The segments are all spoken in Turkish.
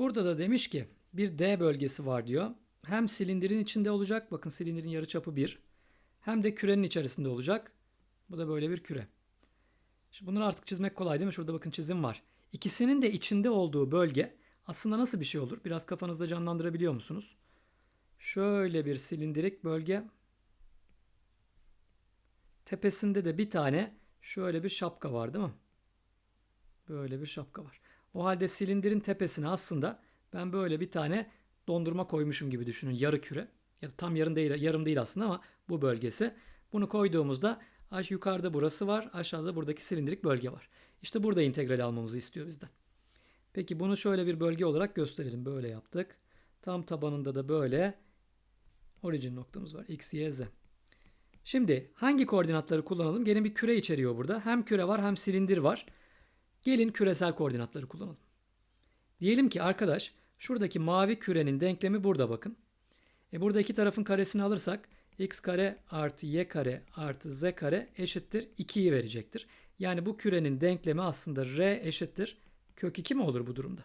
Burada da demiş ki bir D bölgesi var diyor. Hem silindirin içinde olacak. Bakın silindirin yarıçapı 1. Hem de kürenin içerisinde olacak. Bu da böyle bir küre. Şimdi bunları artık çizmek kolay değil mi? Şurada bakın çizim var. İkisinin de içinde olduğu bölge aslında nasıl bir şey olur? Biraz kafanızda canlandırabiliyor musunuz? Şöyle bir silindirik bölge. Tepesinde de bir tane şöyle bir şapka var değil mi? Böyle bir şapka var. O halde silindirin tepesine aslında ben böyle bir tane dondurma koymuşum gibi düşünün. Yarı küre. Ya da tam yarım değil, yarım değil aslında ama bu bölgesi. Bunu koyduğumuzda aş yukarıda burası var. Aşağıda buradaki silindirik bölge var. İşte burada integral almamızı istiyor bizden. Peki bunu şöyle bir bölge olarak gösterelim. Böyle yaptık. Tam tabanında da böyle origin noktamız var. X, Y, Z. Şimdi hangi koordinatları kullanalım? Gelin bir küre içeriyor burada. Hem küre var hem silindir var. Gelin küresel koordinatları kullanalım. Diyelim ki arkadaş şuradaki mavi kürenin denklemi burada bakın. E burada iki tarafın karesini alırsak x kare artı y kare artı z kare eşittir 2'yi verecektir. Yani bu kürenin denklemi aslında r eşittir kök 2 mi olur bu durumda?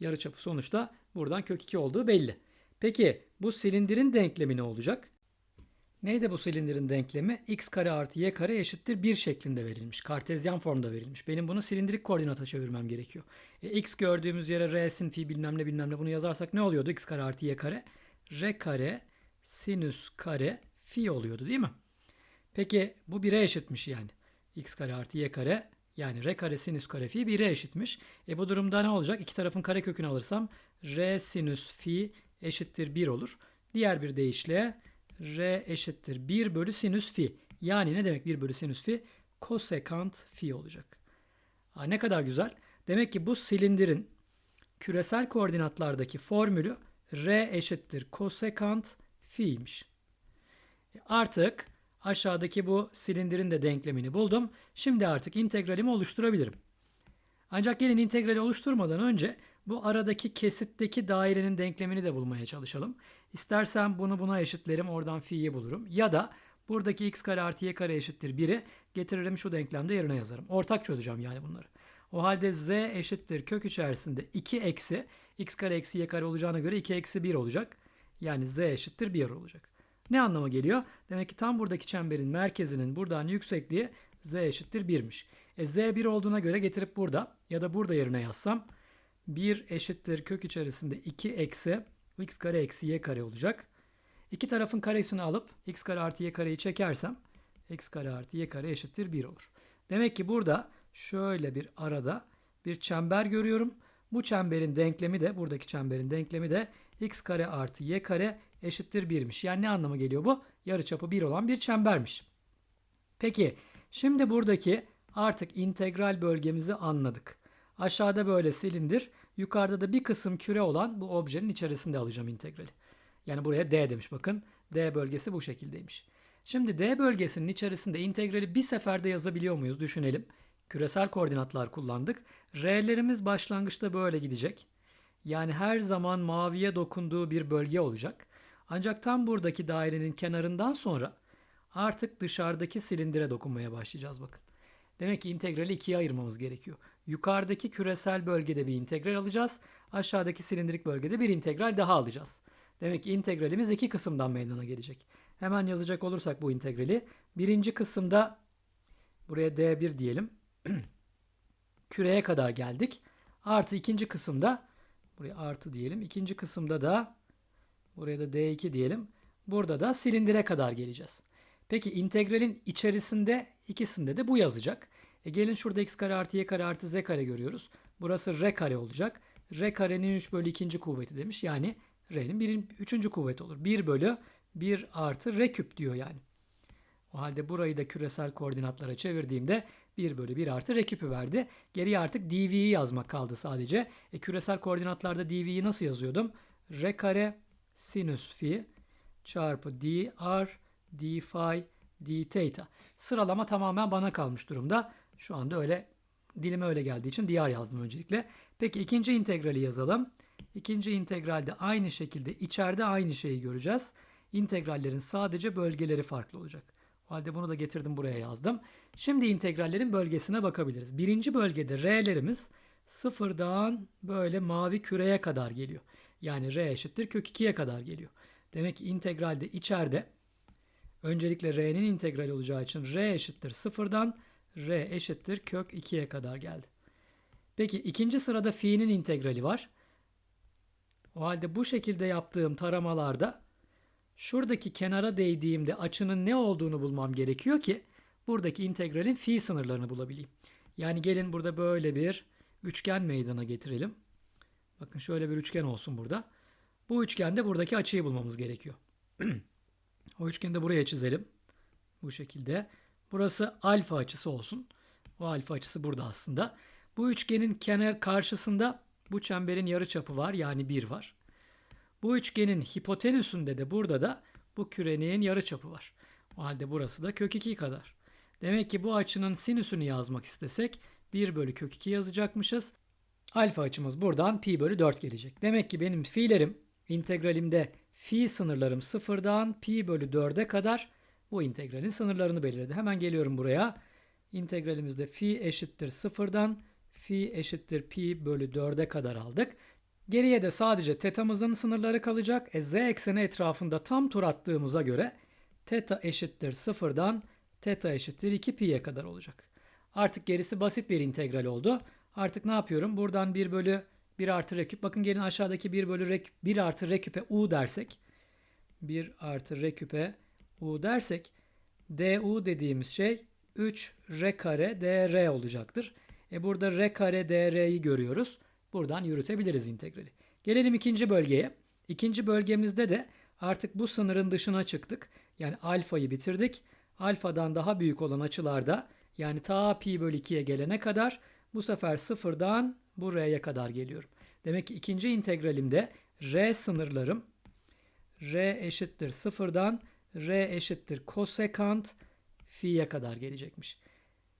Yarıçapı sonuçta buradan kök 2 olduğu belli. Peki bu silindirin denklemi ne olacak? Neydi bu silindirin denklemi? x kare artı y kare eşittir 1 şeklinde verilmiş. Kartezyen formda verilmiş. Benim bunu silindirik koordinata çevirmem gerekiyor. E, x gördüğümüz yere r sin fi bilmem ne bilmem ne bunu yazarsak ne oluyordu? x kare artı y kare. r kare sinüs kare fi oluyordu değil mi? Peki bu 1'e eşitmiş yani. x kare artı y kare yani r kare sinüs kare fi 1'e eşitmiş. E bu durumda ne olacak? İki tarafın kare kökünü alırsam r sinüs fi eşittir 1 olur. Diğer bir deyişle r eşittir 1 bölü sinüs fi. Yani ne demek 1 bölü sinüs fi? Kosekant fi olacak. Ha, ne kadar güzel. Demek ki bu silindirin küresel koordinatlardaki formülü r eşittir kosekant fi'ymiş. E, Artık aşağıdaki bu silindirin de denklemini buldum. Şimdi artık integralimi oluşturabilirim. Ancak gelin integrali oluşturmadan önce bu aradaki kesitteki dairenin denklemini de bulmaya çalışalım. İstersen bunu buna eşitlerim oradan fi'yi bulurum. Ya da buradaki x kare artı y kare eşittir 1'i getiririm şu denklemde yerine yazarım. Ortak çözeceğim yani bunları. O halde z eşittir kök içerisinde 2 eksi x kare eksi y kare olacağına göre 2 eksi 1 olacak. Yani z eşittir 1 olacak. Ne anlama geliyor? Demek ki tam buradaki çemberin merkezinin buradan yüksekliği z eşittir 1'miş. E z 1 olduğuna göre getirip burada ya da burada yerine yazsam 1 eşittir kök içerisinde 2 eksi x kare eksi y kare olacak. İki tarafın karesini alıp x kare artı y kareyi çekersem x kare artı y kare eşittir 1 olur. Demek ki burada şöyle bir arada bir çember görüyorum. Bu çemberin denklemi de buradaki çemberin denklemi de x kare artı y kare eşittir 1'miş. Yani ne anlama geliyor bu? Yarıçapı 1 olan bir çembermiş. Peki şimdi buradaki artık integral bölgemizi anladık. Aşağıda böyle silindir, yukarıda da bir kısım küre olan bu objenin içerisinde alacağım integrali. Yani buraya D demiş bakın. D bölgesi bu şekildeymiş. Şimdi D bölgesinin içerisinde integrali bir seferde yazabiliyor muyuz düşünelim. Küresel koordinatlar kullandık. R'lerimiz başlangıçta böyle gidecek. Yani her zaman maviye dokunduğu bir bölge olacak. Ancak tam buradaki dairenin kenarından sonra artık dışarıdaki silindire dokunmaya başlayacağız bakın. Demek ki integrali ikiye ayırmamız gerekiyor. Yukarıdaki küresel bölgede bir integral alacağız. Aşağıdaki silindirik bölgede bir integral daha alacağız. Demek ki integralimiz iki kısımdan meydana gelecek. Hemen yazacak olursak bu integrali. Birinci kısımda buraya D1 diyelim. Küreye kadar geldik. Artı ikinci kısımda buraya artı diyelim. İkinci kısımda da buraya da D2 diyelim. Burada da silindire kadar geleceğiz. Peki integralin içerisinde ikisinde de bu yazacak. E gelin şurada x kare artı y kare artı z kare görüyoruz. Burası r kare olacak. r karenin 3 bölü 2. kuvveti demiş. Yani r'nin 3. kuvveti olur. 1 bölü 1 artı r küp diyor yani. O halde burayı da küresel koordinatlara çevirdiğimde 1 bölü 1 artı r küpü verdi. Geriye artık dv'yi yazmak kaldı sadece. E küresel koordinatlarda dv'yi nasıl yazıyordum? r kare sinüs fi çarpı dr d phi d theta. Sıralama tamamen bana kalmış durumda. Şu anda öyle dilime öyle geldiği için dr yazdım öncelikle. Peki ikinci integrali yazalım. İkinci integralde aynı şekilde içeride aynı şeyi göreceğiz. İntegrallerin sadece bölgeleri farklı olacak. O halde bunu da getirdim buraya yazdım. Şimdi integrallerin bölgesine bakabiliriz. Birinci bölgede r'lerimiz sıfırdan böyle mavi küreye kadar geliyor. Yani r eşittir kök 2'ye kadar geliyor. Demek ki integralde içeride öncelikle r'nin integrali olacağı için r eşittir sıfırdan r eşittir kök 2'ye kadar geldi. Peki ikinci sırada fi'nin integrali var. O halde bu şekilde yaptığım taramalarda şuradaki kenara değdiğimde açının ne olduğunu bulmam gerekiyor ki buradaki integralin fi sınırlarını bulabileyim. Yani gelin burada böyle bir üçgen meydana getirelim. Bakın şöyle bir üçgen olsun burada. Bu üçgende buradaki açıyı bulmamız gerekiyor. o üçgeni de buraya çizelim. Bu şekilde. Burası alfa açısı olsun. O alfa açısı burada aslında. Bu üçgenin kenar karşısında bu çemberin yarıçapı var yani 1 var. Bu üçgenin hipotenüsünde de burada da bu kürenin yarıçapı var. O halde burası da kök 2 kadar. Demek ki bu açının sinüsünü yazmak istesek 1 bölü kök 2 yazacakmışız. Alfa açımız buradan pi bölü 4 gelecek. Demek ki benim fi'lerim integralimde fi sınırlarım sıfırdan pi bölü 4'e kadar bu integralin sınırlarını belirledi. Hemen geliyorum buraya. İntegralimizde fi eşittir sıfırdan fi eşittir pi bölü 4'e kadar aldık. Geriye de sadece tetamızın sınırları kalacak. E, z ekseni etrafında tam tur attığımıza göre teta eşittir sıfırdan teta eşittir 2 pi'ye kadar olacak. Artık gerisi basit bir integral oldu. Artık ne yapıyorum? Buradan 1 bölü 1 artı r küp. Bakın gelin aşağıdaki 1 bölü r, 1 artı r küpe u dersek. 1 artı r küpe u dersek. du dediğimiz şey 3 r kare dr olacaktır. E burada r kare dr'yi görüyoruz. Buradan yürütebiliriz integrali. Gelelim ikinci bölgeye. İkinci bölgemizde de artık bu sınırın dışına çıktık. Yani alfayı bitirdik. Alfadan daha büyük olan açılarda yani ta pi bölü 2'ye gelene kadar bu sefer sıfırdan bu r'ye kadar geliyorum. Demek ki ikinci integralimde r sınırlarım r eşittir sıfırdan r eşittir kosekant fi'ye kadar gelecekmiş.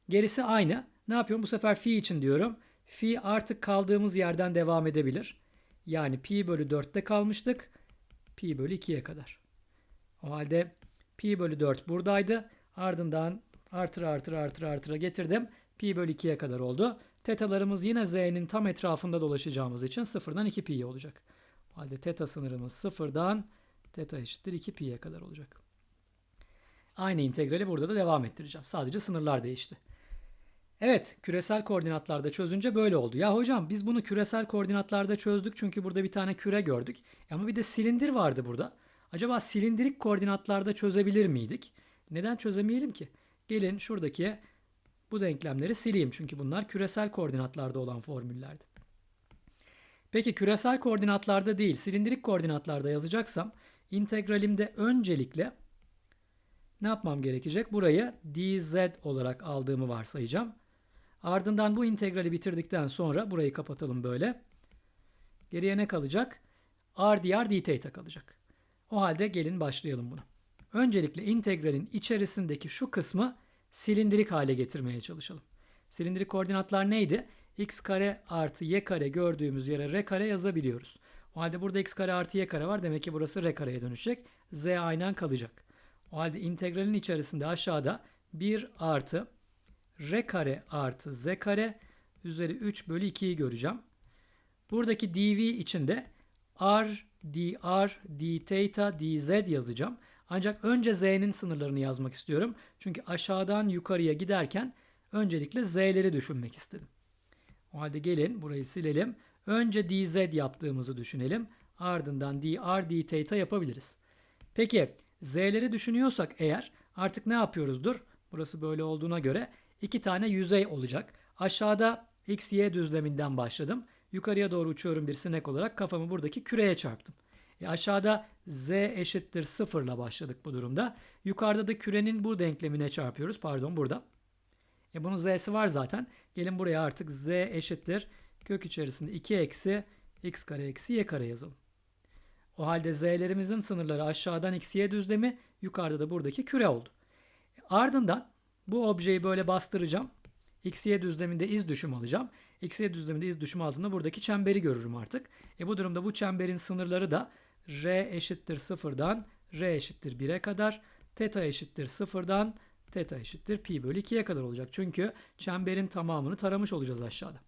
Gerisi aynı. Ne yapıyorum? Bu sefer fi için diyorum. Fi artık kaldığımız yerden devam edebilir. Yani pi bölü 4'te kalmıştık. Pi bölü 2'ye kadar. O halde pi bölü 4 buradaydı. Ardından artır artır artır artıra getirdim. Pi bölü 2'ye kadar oldu. Tetalarımız yine z'nin tam etrafında dolaşacağımız için sıfırdan 2 pi olacak. O halde teta sınırımız sıfırdan teta eşittir 2 pi'ye kadar olacak. Aynı integrali burada da devam ettireceğim. Sadece sınırlar değişti. Evet, küresel koordinatlarda çözünce böyle oldu. Ya hocam biz bunu küresel koordinatlarda çözdük çünkü burada bir tane küre gördük. Ama bir de silindir vardı burada. Acaba silindirik koordinatlarda çözebilir miydik? Neden çözemeyelim ki? Gelin şuradaki bu denklemleri sileyim çünkü bunlar küresel koordinatlarda olan formüllerdi. Peki küresel koordinatlarda değil, silindirik koordinatlarda yazacaksam integralimde öncelikle ne yapmam gerekecek? Burayı dz olarak aldığımı varsayacağım. Ardından bu integrali bitirdikten sonra burayı kapatalım böyle. Geriye ne kalacak? r dr d theta kalacak. O halde gelin başlayalım buna. Öncelikle integralin içerisindeki şu kısmı silindirik hale getirmeye çalışalım. Silindirik koordinatlar neydi? x kare artı y kare gördüğümüz yere r kare yazabiliyoruz. O halde burada x kare artı y kare var. Demek ki burası r kareye dönüşecek. z aynen kalacak. O halde integralin içerisinde aşağıda 1 artı r kare artı z kare üzeri 3 bölü 2'yi göreceğim. Buradaki dv içinde r, dr, d theta, dz yazacağım. Ancak önce z'nin sınırlarını yazmak istiyorum. Çünkü aşağıdan yukarıya giderken öncelikle z'leri düşünmek istedim. O halde gelin burayı silelim. Önce dz yaptığımızı düşünelim. Ardından dr, d theta yapabiliriz. Peki z'leri düşünüyorsak eğer artık ne yapıyoruzdur? Burası böyle olduğuna göre iki tane yüzey olacak. Aşağıda x, y düzleminden başladım. Yukarıya doğru uçuyorum bir sinek olarak kafamı buradaki küreye çarptım. E aşağıda z eşittir 0 ile başladık bu durumda. Yukarıda da kürenin bu denklemine çarpıyoruz. Pardon burada. E bunun z'si var zaten. Gelin buraya artık z eşittir. Kök içerisinde 2 eksi x kare eksi y kare yazalım. O halde z'lerimizin sınırları aşağıdan x, y düzlemi, yukarıda da buradaki küre oldu. E ardından bu objeyi böyle bastıracağım. X, Y düzleminde iz düşüm alacağım. X, Y düzleminde iz düşüm altında buradaki çemberi görürüm artık. E bu durumda bu çemberin sınırları da R eşittir sıfırdan R eşittir 1'e kadar. Teta eşittir sıfırdan Teta eşittir pi bölü 2'ye kadar olacak. Çünkü çemberin tamamını taramış olacağız aşağıda.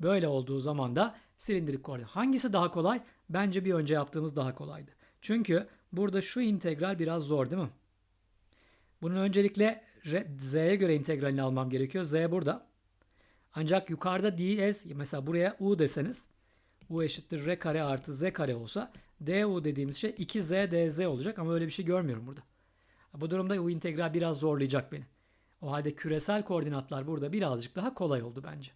Böyle olduğu zaman da silindirik koordinat. Hangisi daha kolay? Bence bir önce yaptığımız daha kolaydı. Çünkü burada şu integral biraz zor değil mi? Bunun öncelikle z'ye göre integralini almam gerekiyor. Z burada. Ancak yukarıda ds mesela buraya u deseniz u eşittir r kare artı z kare olsa du dediğimiz şey 2z dz olacak ama öyle bir şey görmüyorum burada. Bu durumda u integral biraz zorlayacak beni. O halde küresel koordinatlar burada birazcık daha kolay oldu bence.